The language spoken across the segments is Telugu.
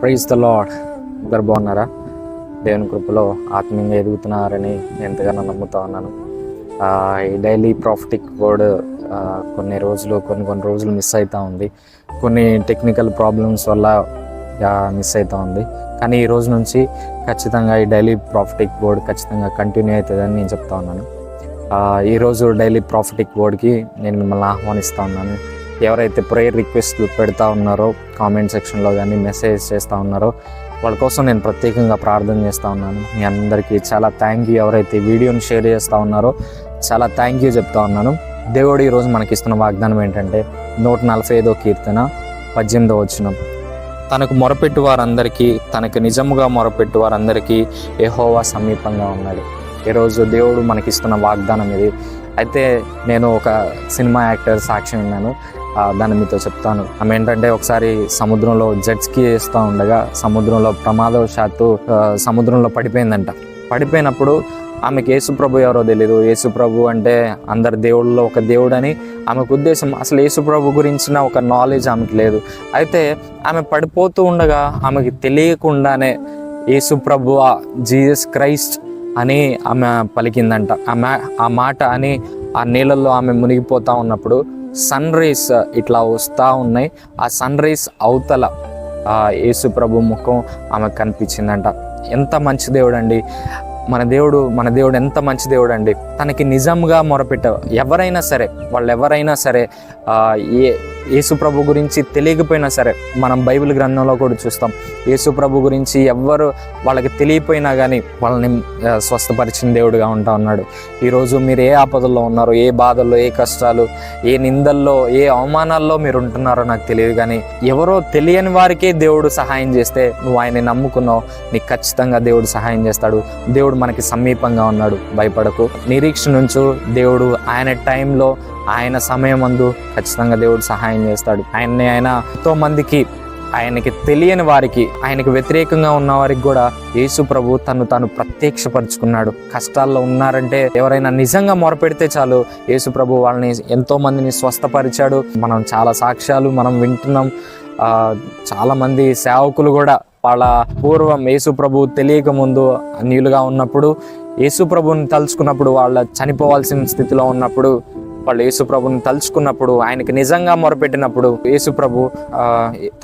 ప్రైజ్ ద లాడ్ అందరు బాగున్నారా? దేవుని కృపలో ఆత్మీయంగా ఎదుగుతున్నారని ఎంతగానో నమ్ముతా ఉన్నాను. ఈ డైలీ ప్రాఫిటిక్ వర్డ్ కొన్ని రోజులు కొన్ని కొన్ని రోజులు మిస్ అవుతూ ఉంది. కొన్ని టెక్నికల్ ప్రాబ్లమ్స్ వల్ల మిస్ అవుతూ ఉంది. కానీ ఈ రోజు నుంచి ఖచ్చితంగా ఈ డైలీ ప్రాఫిటిక్ బోర్డ్ ఖచ్చితంగా కంటిన్యూ అవుతుందని నేను చెప్తా ఉన్నాను. ఈరోజు డైలీ ప్రాఫిటిక్ బోర్డ్కి నేను మిమ్మల్ని ఆహ్వానిస్తూ ఉన్నాను. ఎవరైతే ప్రేయర్ రిక్వెస్ట్లు పెడతా ఉన్నారో కామెంట్ సెక్షన్లో కానీ మెసేజ్ చేస్తూ ఉన్నారో వాళ్ళ కోసం నేను ప్రత్యేకంగా ప్రార్థన చేస్తూ ఉన్నాను. మీ అందరికీ చాలా థ్యాంక్ యూ ఎవరైతే వీడియోని షేర్ చేస్తూ ఉన్నారో చాలా థ్యాంక్ యూ చెప్తా ఉన్నాను. దేవుడు ఈరోజు మనకిస్తున్న వాగ్దానం ఏంటంటే నూట నలభై ఐదో కీర్తన పద్దెనిమిదో వచ్చిన తనకు మొరపెట్టు వారందరికీ తనకు నిజముగా మొరపెట్టు వారందరికీ ఎహోవా సమీపంగా ఉన్నాడు. ఈరోజు దేవుడు మనకిస్తున్న వాగ్దానం ఇది. అయితే నేను ఒక సినిమా యాక్టర్ సాక్షి విన్నాను దాన్ని మీతో చెప్తాను. ఆమె ఏంటంటే ఒకసారి సముద్రంలో జెట్స్కి వేస్తూ ఉండగా సముద్రంలో ప్రమాదవశాత్తు సముద్రంలో పడిపోయిందంట. పడిపోయినప్పుడు ఆమెకి యేసుప్రభు ఎవరో తెలియదు యేసుప్రభు అంటే అందరి దేవుళ్ళలో ఒక దేవుడని ఆమెకు ఉద్దేశం అసలు యేసుప్రభు గురించిన ఒక నాలెడ్జ్ ఆమెకు లేదు. అయితే ఆమె పడిపోతూ ఉండగా ఆమెకి తెలియకుండానే యేసుప్రభు జీసస్ క్రైస్ట్ అని ఆమె పలికిందంట. ఆ మా ఆ మాట అని ఆ నీళ్ళల్లో ఆమె మునిగిపోతూ ఉన్నప్పుడు సన్ రేస్ ఇట్లా వస్తూ ఉన్నాయి. ఆ సన్ రేస్ అవతల యేసు ప్రభు ముఖం ఆమెకు కనిపించిందంట. ఎంత మంచి దేవుడు అండి మన దేవుడు మన దేవుడు ఎంత మంచి దేవుడు అండి తనకి నిజంగా మొరపెట్ట ఎవరైనా సరే వాళ్ళు ఎవరైనా సరే ఏ యేసుప్రభు గురించి తెలియకపోయినా సరే మనం బైబిల్ గ్రంథంలో కూడా చూస్తాం. యేసుప్రభు గురించి ఎవ్వరు వాళ్ళకి తెలియపోయినా కానీ వాళ్ళని స్వస్థపరిచిన దేవుడుగా ఉంటా ఉన్నాడు. ఈరోజు మీరు ఏ ఆపదల్లో ఉన్నారో ఏ బాధల్లో ఏ కష్టాలు ఏ నిందల్లో ఏ అవమానాల్లో మీరు ఉంటున్నారో నాకు తెలియదు కానీ ఎవరో తెలియని వారికే దేవుడు సహాయం చేస్తే నువ్వు ఆయన్ని నమ్ముకున్నావు నీకు ఖచ్చితంగా దేవుడు సహాయం చేస్తాడు. దేవుడు మనకి సమీపంగా ఉన్నాడు. భయపడకు. నిరీక్ష నుంచు దేవుడు ఆయన టైంలో ఆయన సమయం అందు ఖచ్చితంగా దేవుడు సహాయం చేస్తాడు. ఆయన్ని ఆయన ఎంతో మందికి ఆయనకి తెలియని వారికి ఆయనకి వ్యతిరేకంగా ఉన్న వారికి కూడా యేసు ప్రభు తను తాను ప్రత్యక్షపరుచుకున్నాడు. కష్టాల్లో ఉన్నారంటే ఎవరైనా నిజంగా మొరపెడితే చాలు యేసు ప్రభు వాళ్ళని ఎంతో మందిని స్వస్థపరిచాడు. మనం చాలా సాక్ష్యాలు మనం వింటున్నాం. చాలామంది చాలా మంది సేవకులు కూడా వాళ్ళ పూర్వం యేసు ప్రభు తెలియక ముందు అన్యులుగా ఉన్నప్పుడు యేసు ప్రభుని తలుచుకున్నప్పుడు వాళ్ళ చనిపోవాల్సిన స్థితిలో ఉన్నప్పుడు వాళ్ళు యేసుప్రభుని తలుచుకున్నప్పుడు ఆయనకి నిజంగా మొరపెట్టినప్పుడు యేసుప్రభు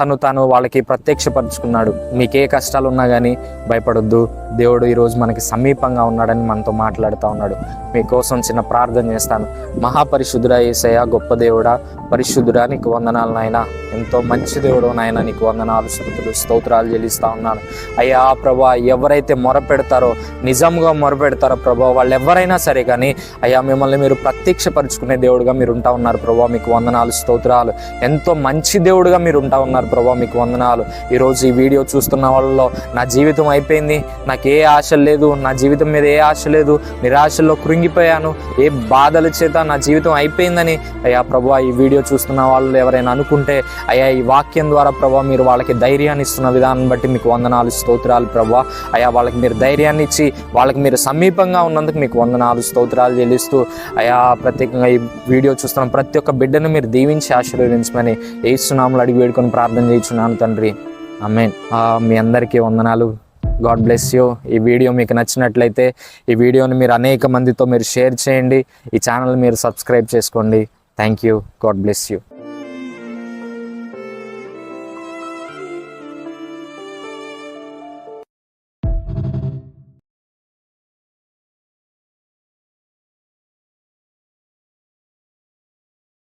తను తాను వాళ్ళకి ప్రత్యక్షపరుచుకున్నాడు. మీకు ఏ కష్టాలు ఉన్నా కానీ భయపడొద్దు. దేవుడు ఈరోజు మనకి సమీపంగా ఉన్నాడని మనతో మాట్లాడుతూ ఉన్నాడు. మీకోసం చిన్న ప్రార్థన చేస్తాను. మహాపరిశుద్ధుడా ఏసయ్య గొప్ప దేవుడా పరిశుద్ధుడా నీకు వందనాలు నాయన. ఎంతో మంచి దేవుడు నాయన నీకు వందనాలు శృతులు స్తోత్రాలు చెల్లిస్తూ ఉన్నాను. అయ్యా ప్రభా ఎవరైతే మొరపెడతారో నిజంగా మొరపెడతారో ప్రభా వాళ్ళు ఎవరైనా సరే కానీ అయ్యా మిమ్మల్ని మీరు ప్రత్యక్షపరుచుకునే దేవుడుగా మీరు ఉంటా ఉన్నారు ప్రభా. మీకు వందనాలు స్తోత్రాలు. ఎంతో మంచి దేవుడుగా మీరు ఉంటా ఉన్నారు ప్రభా. మీకు వందనాలు. ఈరోజు ఈ వీడియో చూస్తున్న వాళ్ళలో నా జీవితం అయిపోయింది. నాకు ఏ ఆశ లేదు. నా జీవితం మీద ఏ ఆశ లేదు. నిరాశలో కృంగిపోయాను. ఏ బాధల చేత నా జీవితం అయిపోయిందని అయ్యా ప్రభా ఈ వీడియో చూస్తున్న వాళ్ళు ఎవరైనా అనుకుంటే అయ్యా ఈ వాక్యం ద్వారా ప్రభా మీరు వాళ్ళకి ధైర్యాన్ని ఇస్తున్న విధానం బట్టి మీకు వందనాలు స్తోత్రాలు ప్రభా. అయ్యా వాళ్ళకి మీరు ధైర్యాన్ని ఇచ్చి వాళ్ళకి మీరు సమీపంగా ఉన్నందుకు మీకు వందనాలు స్తోత్రాలు చెల్లిస్తూ అయా ప్రత్యేకంగా ఈ వీడియో చూస్తున్న. ప్రతి ఒక్క బిడ్డను మీరు దీవించి ఆశీర్వదించమని ఏసునామలు అడిగి వేడుకొని ప్రార్థన చేయించున్నాను తండ్రి. అమ్మే మీ అందరికీ వందనాలు. God bless you. ఈ వీడియో మీకు నచ్చినట్లయితే ఈ వీడియోని మీరు అనేక మందితో మీరు షేర్ చేయండి. ఈ ఛానల్ మీరు సబ్స్క్రైబ్ చేసుకోండి. Thank you. God bless you.